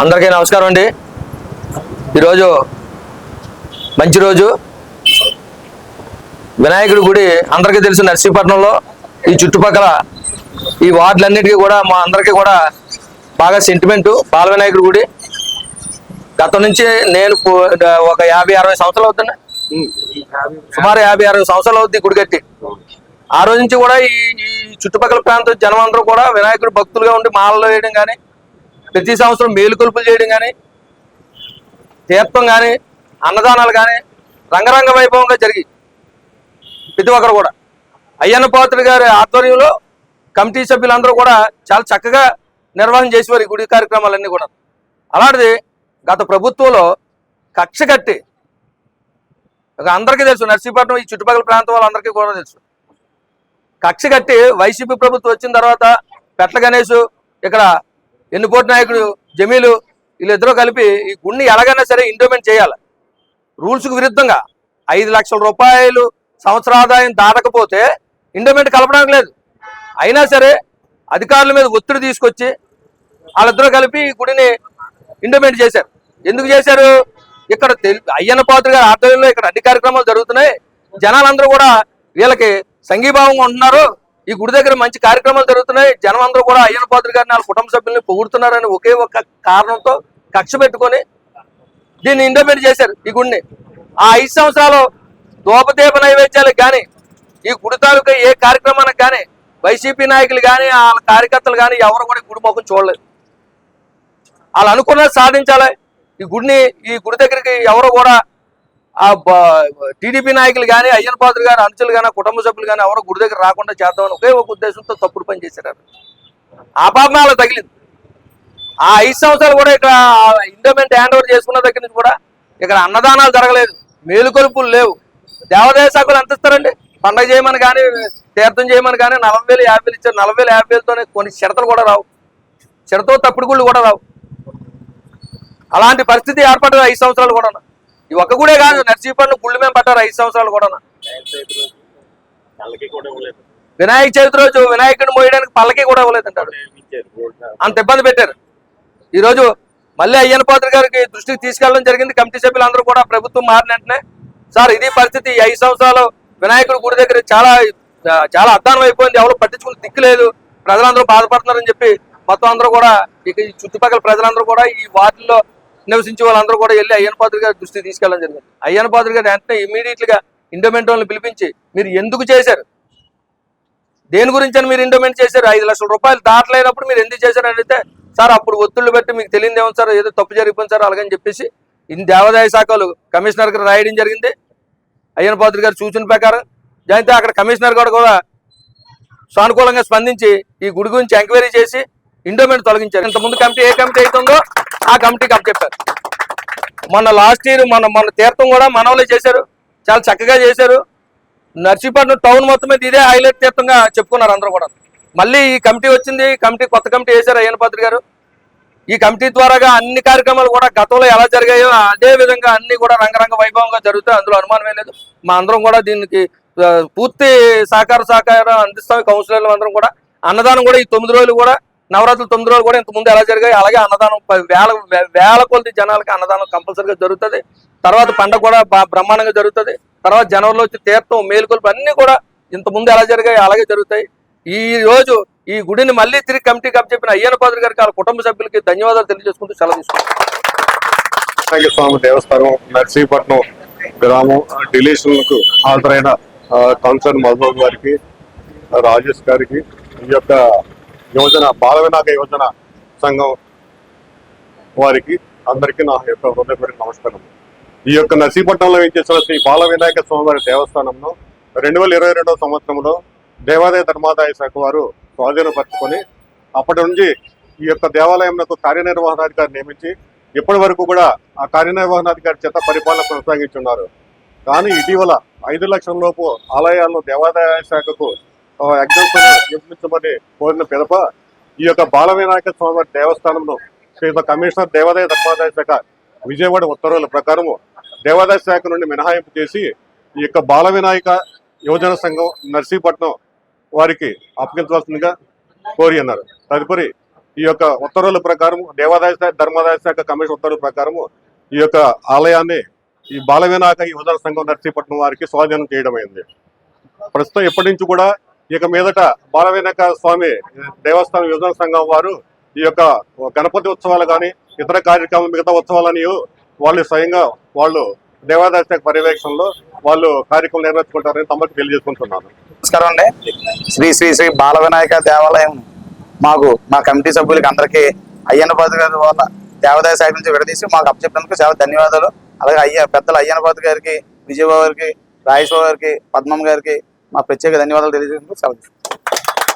అందరికీ నమస్కారం అండి. ఈరోజు మంచి రోజు. వినాయకుడి గుడి అందరికీ తెలుసు నర్సీపట్నంలో. ఈ చుట్టుపక్కల ఈ వార్డులన్నిటికీ కూడా మా అందరికీ కూడా బాగా సెంటిమెంటు బాల వినాయకుడి గుడి. గతం నుంచి నేను ఒక యాభై అరవై సంవత్సరాలు అవుతున్నా సుమారు యాభై అరవై సంవత్సరాలు అవుతుంది గుడి కట్టి. ఆ రోజు నుంచి కూడా ఈ ఈ చుట్టుపక్కల ప్రాంతం జనం అందరూ కూడా వినాయకుడు భక్తులుగా ఉండి మాలలో వేయడం కానీ ప్రతి సంవత్సరం మేలుకొలుపులు చేయడం కానీ తీర్థం కానీ అన్నదానాలు కానీ రంగరంగ వైభవంగా జరిగి ప్రతి ఒక్కరు కూడా. అయ్యన్న పాత్రుడు గారి ఆధ్వర్యంలో కమిటీ సభ్యులందరూ కూడా చాలా చక్కగా నిర్వహణ చేసేవారు ఈ గుడి కార్యక్రమాలన్నీ కూడా. అలాంటిది గత ప్రభుత్వంలో కక్ష కట్టి ఇక అందరికీ తెలుసు నర్సీపట్నం ఈ చుట్టుపక్కల ప్రాంతం వాళ్ళందరికీ కూడా తెలుసు. కక్ష కట్టి వైసీపీ ప్రభుత్వం వచ్చిన తర్వాత పెట్ల గణేష్ ఇక్కడ ఎన్నుకోటి నాయకుడు జమీలు వీళ్ళిద్దరూ కలిపి ఈ గుడిని ఎలాగైనా సరే ఇండోమెంట్ చేయాలి. రూల్స్కు విరుద్ధంగా ఐదు లక్షల రూపాయలు సంవత్సర ఆదాయం దాటకపోతే ఇండోమెంట్ కలపడానికి లేదు. అయినా సరే అధికారుల మీద ఒత్తిడి తీసుకొచ్చి వాళ్ళిద్దరూ కలిపి ఈ గుడిని ఇండోమెంట్ చేశారు. ఎందుకు చేశారు? ఇక్కడ అయ్యన్న పాత్ర గారి ఆధ్వర్యంలో ఇక్కడ అన్ని కార్యక్రమాలు జరుగుతున్నాయి. జనాలందరూ కూడా వీళ్ళకి సంఘీభావంగా ఉంటున్నారు. ఈ గుడి దగ్గర మంచి కార్యక్రమాలు జరుగుతున్నాయి. జనం అందరూ కూడా అయ్యన్న పాత్ర గారిని వాళ్ళ కుటుంబ సభ్యుల్ని పొగుడుతున్నారని ఒకే ఒక కారణంతో కక్ష పెట్టుకొని దీన్ని ఇండోమెంట్ చేశారు ఈ గుడిని. ఆ ఐదు సంవత్సరాలు దోపదీప నైవేద్యాలకు కానీ ఈ గుడి తాలూకా ఏ కార్యక్రమానికి కానీ వైసీపీ నాయకులు కానీ వాళ్ళ కార్యకర్తలు కానీ ఎవరు కూడా గుడి మొఖం చూడలేదు. వాళ్ళు అనుకున్నది సాధించాలి. ఈ గుడిని ఈ గుడి దగ్గరికి ఎవరు కూడా ఆ టీడీపీ నాయకులు కానీ అయ్యన్ పాత్ర గారు అనుచరులు కానీ కుటుంబ సభ్యులు కానీ ఎవరో గుడి దగ్గర రాకుండా చేద్దామని ఒకే ఒక ఉద్దేశంతో తప్పుడు పని చేశారు ఆ తగిలింది. ఆ ఐదు సంవత్సరాలు కూడా ఇక్కడ ఇండోమెంట్ హ్యాండ్ ఓవర్ చేసుకున్న దగ్గర నుంచి కూడా ఇక్కడ అన్నదానాలు జరగలేదు. మేలుకొలుపులు లేవు. దేవాదాయ శాఖలు ఎంత ఇస్తారండి? పండగ చేయమని కానీ తీర్థం చేయమని కానీ నలభై వేలు యాభై వేలు ఇచ్చారు. నలభై వేలు యాభై వేలతోనే కొన్ని చిడతలు కూడా రావు. చిడతో తప్పుడు గుళ్ళు కూడా రావు. అలాంటి పరిస్థితి ఏర్పడదు ఐదు సంవత్సరాలు కూడా ఈ ఒక్క గుడే కాదు నర్సీపట్నం గుళ్ళు మేము పట్టారు ఐదు సంవత్సరాలు కూడా కూడా వినాయక చవితి రోజు వినాయకుడిని మోయడానికి పల్లకి కూడా ఇవ్వలేదంటాడు అంత ఇబ్బంది పెట్టారు. ఈ రోజు మళ్ళీ అయ్యన్న పాత్ర గారికి దృష్టికి తీసుకెళ్ళడం జరిగింది. కమిటీ సభ్యులు అందరూ కూడా ప్రభుత్వం మారిన వెంటనే సార్ ఇది పరిస్థితి ఐదు సంవత్సరాలు వినాయకుడి గుడి దగ్గర చాలా చాలా అద్దానం అయిపోయింది. ఎవరు పట్టించుకుని దిక్కు లేదు. ప్రజలందరూ బాధపడుతున్నారని చెప్పి మొత్తం అందరూ కూడా ఇక ఈ చుట్టుపక్కల ప్రజలందరూ కూడా ఈ వార్డుల్లో నివసించే వాళ్ళందరూ కూడా వెళ్ళి అయ్యన్న పాత్రి గారి దృష్టికి తీసుకెళ్ళడం జరిగింది. అయ్యన్న పాత్రి గారు వెంటనే ఇమీడియట్గా ఇండోమెంట్ వాళ్ళని పిలిపించి మీరు ఎందుకు చేశారు? దేని గురించి మీరు ఇండోమెంట్ చేశారు? ఐదు లక్షల రూపాయలు దాటలేనప్పుడు మీరు ఎందుకు చేశారు? అడిగితే సార్ అప్పుడు ఒత్తిళ్ళు పెట్టి మీకు తెలియదు ఏమో సార్? ఏదో తప్పు జరిగిపోయింది సార్ అలాగని చెప్పేసి ఇన్ని దేవాదాయ శాఖలు కమిషనర్ రాయడం జరిగింది. అయ్యన పాత్రి గారి సూచన ప్రకారం అయితే అక్కడ కమిషనర్ గారు కూడా సానుకూలంగా స్పందించి ఈ గుడి గురించి ఎంక్వైరీ చేసి ఇండోమెంట్ తొలగించారు. ఇంతకుముందు కమిటీ ఏ కమిటీ అవుతుందో ఆ కమిటీకి అప్పచెప్పారు మొన్న లాస్ట్ ఇయర్ మన మన తీర్థం కూడా మనవలే చేశారు. చాలా చక్కగా చేశారు. నర్సీపట్నం టౌన్ మొత్తం మీద ఇదే హైలైట్ తీర్థంగా చెప్పుకున్నారు అందరూ కూడా. మళ్ళీ ఈ కమిటీ వచ్చింది. కమిటీ కొత్త కమిటీ వేశారు అయ్యన పాత్రి గారు. ఈ కమిటీ ద్వారాగా అన్ని కార్యక్రమాలు కూడా గతంలో ఎలా జరిగాయో అదే విధంగా అన్ని కూడా రంగరంగ వైభవంగా జరుగుతాయి. అందులో అనుమానమే లేదు. మా అందరం కూడా దీనికి పూర్తి సహకార సహకారం అందిస్తాం. కౌన్సిలర్లు అందరం కూడా. అన్నదానం కూడా ఈ తొమ్మిది రోజులు కూడా నవరాత్రులు తొమ్మిది రోజులు కూడా ఇంత ముందు ఎలా జరిగాయి? అలాగే అన్నదానం వేల వేల కొద్ది జనాలకి అన్నదానం కంపల్సరీగా జరుగుతుంది. తర్వాత పండగ కూడా బా- బ్రహ్మాండంగా జరుగుతుంది. తర్వాత జనవరిలో వచ్చి తీర్థం మేలుకొలుపు అన్ని కూడా ఇంత ముందు ఎలా జరిగాయి? అలాగే జరుగుతాయి. ఈ రోజు ఈ గుడిని మళ్ళీ తిరిగి కమిటీకి అప్పచెప్పిన అయ్యన పాత్ర గారికి వాళ్ళ కుటుంబ సభ్యులకి ధన్యవాదాలు తెలియజేసుకుంటూ సెలవు తీసుకుంటాం స్వామి దేవస్థానం నర్సీపట్నం గ్రామం డిలీషన్లకు హాజరైన కౌన్సిలర్ మధుబాబు గారికి రాజేష్ గారికి ఈ యొక్క యోజన బాల వినాయక యోజన సంఘం వారికి అందరికీ నా యొక్క హృదయపూర్వక నమస్కారం ఈ యొక్క నర్సీపట్నంలో చేసిన శ్రీ బాల వినాయక స్వామి వారి దేవస్థానంలో రెండు వేల ఇరవై రెండవ సంవత్సరంలో దేవాదాయ ధర్మాదాయ శాఖ వారు స్వాధీనపరుచుకొని అప్పటి నుంచి ఈ యొక్క దేవాలయంలో కార్యనిర్వహణాధికారి నియమించి ఇప్పటి వరకు కూడా ఆ కార్యనిర్వహణాధికారి చేత పరిపాలన కొనసాగించున్నారు. కానీ ఇటీవల ఐదు లక్షల లోపు ఆలయాల్లో దేవాదాయ శాఖకు ఎగ్జాంపుల్ నిర్మించమని కోరిన పిదప ఈ యొక్క బాల వినాయక స్వామి దేవస్థానంలో శ్రీ కమిషనర్ దేవాదాయ ధర్మాదాయ శాఖ విజయవాడ ఉత్తర్వుల ప్రకారము దేవాదాయ శాఖ నుండి మినహాయింపు చేసి ఈ యొక్క బాల వినాయక యువజన సంఘం నర్సీపట్నం వారికి అప్పగించవలసిందిగా కోరి అన్నారు. తదుపరి ఈ యొక్క ఉత్తర్వుల ప్రకారం దేవాదాయ శాఖ ధర్మాదాయ శాఖ కమిషన్ ఉత్తర్వుల ప్రకారము ఈ యొక్క ఆలయాన్ని ఈ బాల వినాయక యువజన సంఘం నర్సీపట్నం వారికి స్వాధీనం చేయడం అయింది ప్రస్తుతం ఎప్పటి నుంచి కూడా ఇక మీదట బాలవేనక స్వామి దేవస్థానం యువజన సంఘం వారు ఈ యొక్క గణపతి ఉత్సవాలు కానీ ఇతర కార్యక్రమాలు మిగతా ఉత్సవాలని వాళ్ళు స్వయంగా వాళ్ళు దేవాదాయ శాఖ పర్యవేక్షణలో వాళ్ళు కార్యక్రమం నిర్వహించుకుంటారని తమకు తెలియజేసుకుంటున్నాను. నమస్కారం అండి. శ్రీ శ్రీ శ్రీ బాల వినాయక దేవాలయం మాకు మా కమిటీ సభ్యులకి అందరికీ అయ్యన్న పాత్ర గారి వల్ల దేవాదాయ శాఖ నుంచి విడదీసి మాకు అప్పచెప్పినందుకు చాలా ధన్యవాదాలు. అలాగే అయ్య పెద్దలు అయ్యన్న పాత్ర గారికి విజయబాబు గారికి రాజేశ్వర గారికి పద్మం గారికి మా ప్రత్యేక ధన్యవాదాలు తెలియజేందుకు సెలవు